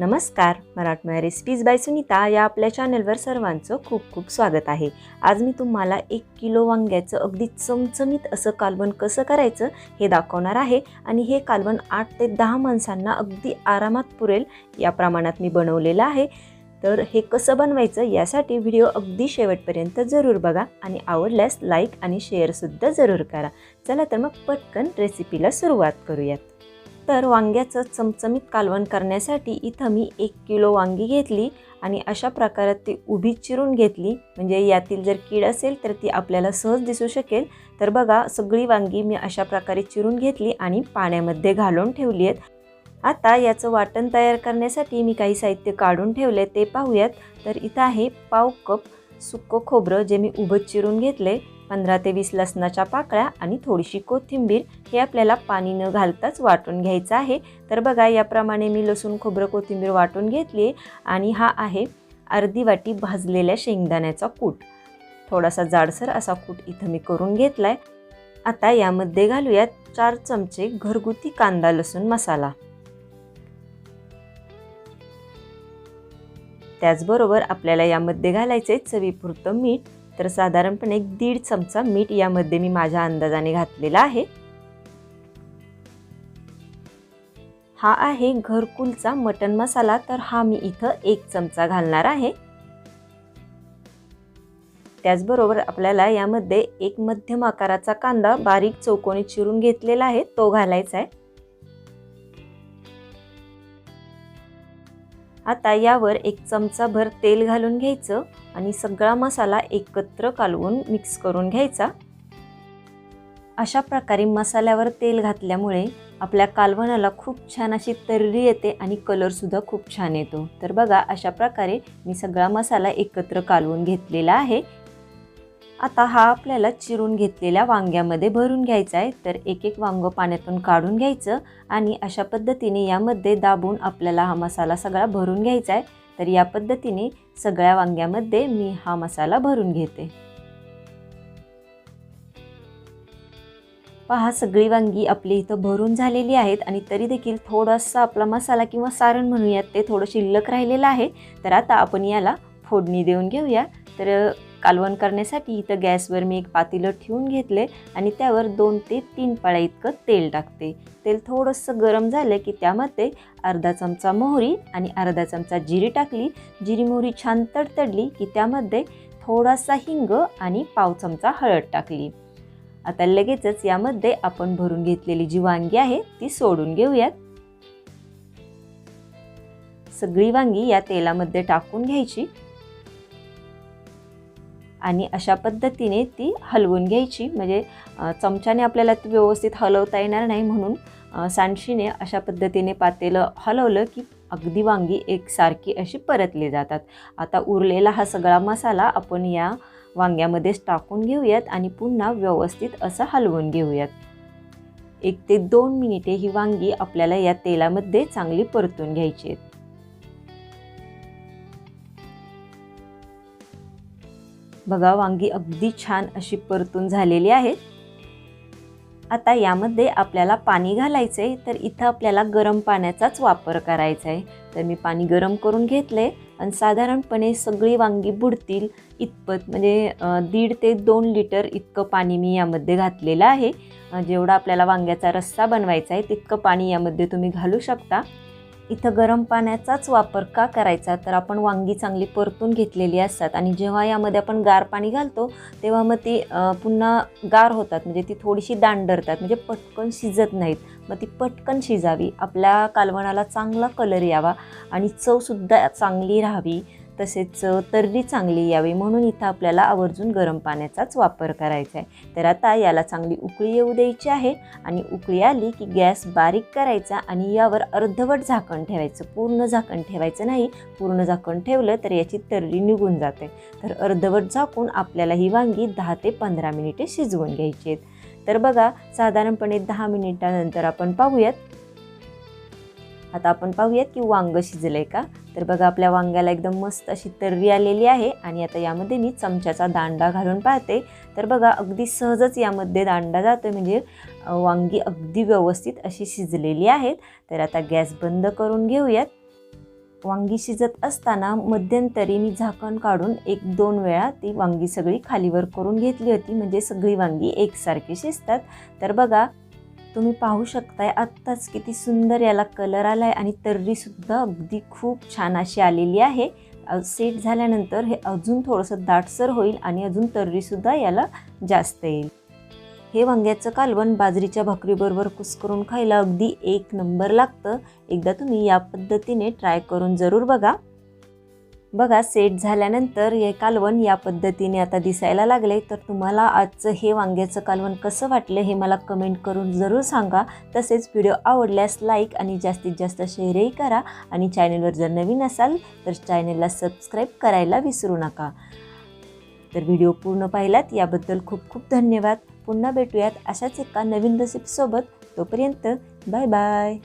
नमस्कार मराठमोळ्या recipes bye Sunita या आपल्या चॅनलवर सर्वांचं खूप खूप स्वागत आहे. आज मी तुम्हाला एक किलो वांग्याचं अगदी चमचमीत असं कालवण कसं करायचं हे दाखवणार आहे आणि हे कालवण आठ ते दहा माणसांना अगदी आरामात पुरेल या प्रमाणात मी बनवलेलं आहे. तर हे कसं बनवायचं यासाठी व्हिडिओ अगदी शेवटपर्यंत जरूर बघा आणि आवडल्यास लाईक आणि शेअरसुद्धा जरूर करा. चला तर मग पटकन रेसिपीला सुरुवात करूयात. तर वांग्याचं चमचमीत कालवण करण्यासाठी इथं मी एक किलो वांगी घेतली आणि अशा प्रकारात ती उभी चिरून घेतली. म्हणजे यातील जर कीड असेल तर ती आपल्याला सहज दिसू शकेल. तर बघा सगळी वांगी मी अशा प्रकारे चिरून घेतली आणि पाण्यामध्ये घालून ठेवली आहेत. आता याचं वाटण तयार करण्यासाठी मी काही साहित्य काढून ठेवले ते पाहूयात. तर इथं आहे पाव कप सुक्कं खोबरं जे मी उभं चिरून घेतले. पंधरा ते वीस लसणाच्या पाकळ्या आणि थोडीशी कोथिंबीर हे आपल्याला पाणी न घालताच वाटून घ्यायचं आहे. तर बघा याप्रमाणे मी लसूण खोबरं कोथिंबीर वाटून घेतली आणि हा आहे अर्धी वाटी भाजलेल्या शेंगदाण्याचा कूट. थोडासा जाडसर असा कूट इथं मी करून घेतला आहे आता यामध्ये घालूयात चार चमचे घरगुती कांदा लसूण मसाला. त्याचबरोबर आपल्याला यामध्ये घालायचे चवीपुरतं मीठ. तर साधारणपणे एक दीड चमचा मीठ यामध्ये मी माझ्या अंदाजाने घातलेला आहे. हा आहे घरकुलचा मटन मसाला तर हा मी इथं एक चमचा घालणार आहे. त्याचबरोबर आपल्याला यामध्ये एक मध्यम आकाराचा कांदा बारीक चौकोनी चिरून घेतलेला आहे तो घालायचा आहे. आता यावर एक चमचाभर तेल घालून घ्यायचं आणि सगळा मसाला एकत्र कालवून मिक्स करून घ्यायचा. अशा प्रकारे मसाल्यावर तेल घातल्यामुळे आपल्या कालवणाला खूप छान अशी तर्री येते आणि कलरसुद्धा खूप छान येतो. तर बघा अशा प्रकारे मी सगळा मसाला एकत्र कालवून घेतलेला आहे. आता हा आपल्याला चिरून घेतलेल्या वांग्यामध्ये भरून घ्यायचा आहे. तर एक एक वांगं पाण्यातून काढून घ्यायचं आणि अशा पद्धतीने यामध्ये दाबून आपल्याला हा मसाला सगळा भरून घ्यायचा आहे. तर या पद्धतीने सगळ्या वांग्यामध्ये मी हा मसाला भरून घेते. पहा सगळी वांगी आपली इथं भरून झालेली आहेत आणि तरी देखील थोडासा आपला मसाला किंवा सारण म्हणूयात ते थोडं शिल्लक राहिलेलं आहे. तर आता आपण याला फोडणी देऊन घेऊया. तर कालवण करण्यासाठी इथं गॅसवर मी एक पातेलं ठेवून घेतले आणि त्यावर दोन ते तीन पाळ्या इतकं तेल टाकते. तेल थोडंसं गरम झालं की त्यामध्ये अर्धा चमचा मोहरी आणि अर्धा चमचा जिरी टाकली. जिरी मोहरी छान तडतडली की त्यामध्ये थोडासा हिंग आणि पाव चमचा हळद टाकली. आता लगेचच यामध्ये आपण भरून घेतलेली जी वांगी आहे ती सोडून घेऊयात. सगळी वांगी या तेलामध्ये टाकून घ्यायची. आणि अशा पद्धतीने ती हलवून घ्यायची. म्हणजे चमच्याने आपल्याला ती व्यवस्थित हलवता येणार नाही म्हणून सांडशीने अशा पद्धतीने पातेलं हलवलं की अगदी वांगी एकसारखी अशी परतली जातात. आता उरलेला हा सगळा मसाला आपण या वांग्यामध्येच टाकून घेऊयात आणि पुन्हा व्यवस्थित असं हलवून घेऊयात. एक ते दोन मिनिटे ही वांगी आपल्याला या तेलामध्ये चांगली परतून घ्यायची आहेत बघा वांगी अगदी छान अशी परतून झालेली आहेत आता यामध्ये आपल्याला पाणी घालायचं आहे तर इथं आपल्याला गरम पाण्याचाच वापर करायचा आहे तर मी पाणी गरम करून घेतले आणि साधारणपणे सगळी वांगी बुडतील इतपत म्हणजे दीड ते दोन लिटर इतकं पाणी मी यामध्ये घातलेलं आहे. जेवढा आपल्याला वांग्याचा रस्सा बनवायचा आहे तितकं पाणी यामध्ये तुम्ही घालू शकता. इथं गरम पाण्याचाच वापर का करायचा? तर आपण वांगी चांगली परतून घेतलेली असतात. आणि जेव्हा यामध्ये आपण गार पाणी घालतो तेव्हा मग ती पुन्हा गार होतात. म्हणजे ती थोडीशी दांडरतात. म्हणजे पटकन शिजत नाहीत. मग ती पटकन शिजावी. आपल्या कालवणाला चांगला कलर यावा. आणि चवसुद्धा चांगली राहावी. तसेच तर्री चांगली यावी म्हणून इथं आपल्याला आवर्जून गरम पाण्याचाच वापर करायचा आहे तर आता याला चांगली उकळी येऊ द्यायची आहे आणि उकळी आली की गॅस बारीक करायचा आणि यावर अर्धवट झाकण ठेवायचं. पूर्ण झाकण ठेवायचं नाही पूर्ण झाकण ठेवलं तर याची तर्री निघून जाते. तर अर्धवट झाकून आपल्याला ही वांगी दहा ते पंधरा मिनिटे शिजवून घ्यायची आहेत. तर बघा साधारणपणे दहा मिनिटानंतर आपण पाहूयात. आता आपण पाहूयात की वांग शिजलं आहे का? तर बघा आपल्या वांग्याला एकदम मस्त अशी तर्री आलेली आहे आणि आता यामध्ये मी चमच्याचा दांडा घालून पाहते. तर बघा अगदी सहजच यामध्ये दांडा जातो म्हणजे वांगी अगदी व्यवस्थित अशी शिजलेली आहेत. तर आता गॅस बंद करून घेऊयात. वांगी शिजत असताना मध्यंतरी मी झाकण काढून एक दोन वेळा ती वांगी सगळी खालीवर करून घेतली होती. म्हणजे सगळी वांगी एकसारखी शिजतात. तर बघा तुम्ही पाहू शकताय आत्ताच किती सुंदर याला कलर आला आहे आणि तर्रीसुद्धा अगदी खूप छान अशी आलेली आहे. सेट झाल्यानंतर हे अजून थोडंसं दाटसर होईल आणि अजून तर्रीसुद्धा याला जास्त येईल. हे वांग्याचं कालवण बाजरीच्या भाकरीबरोबर कुस्करून खायला अगदी एक नंबर लागतं. एकदा तुम्ही या पद्धतीने ट्राय करून जरूर बघा. बघा सेट झाल्यानंतर हे कालवण या पद्धतीने आता दिसायला लागले. तर तुम्हाला आजचं हे वांग्याचं कालवण कसं वाटलं हे मला कमेंट करून जरूर सांगा. तसेच व्हिडिओ आवडल्यास लाईक आणि जास्तीत जास्त शेअरही करा. आणि चॅनलवर जर नवीन असाल तर चॅनलला सबस्क्राईब करायला विसरू नका. तर व्हिडिओ पूर्ण पाहिलात याबद्दल खूप खूप धन्यवाद. पुन्हा भेटूयात अशाच एका नवीन रेसिपीसोबत तोपर्यंत बाय बाय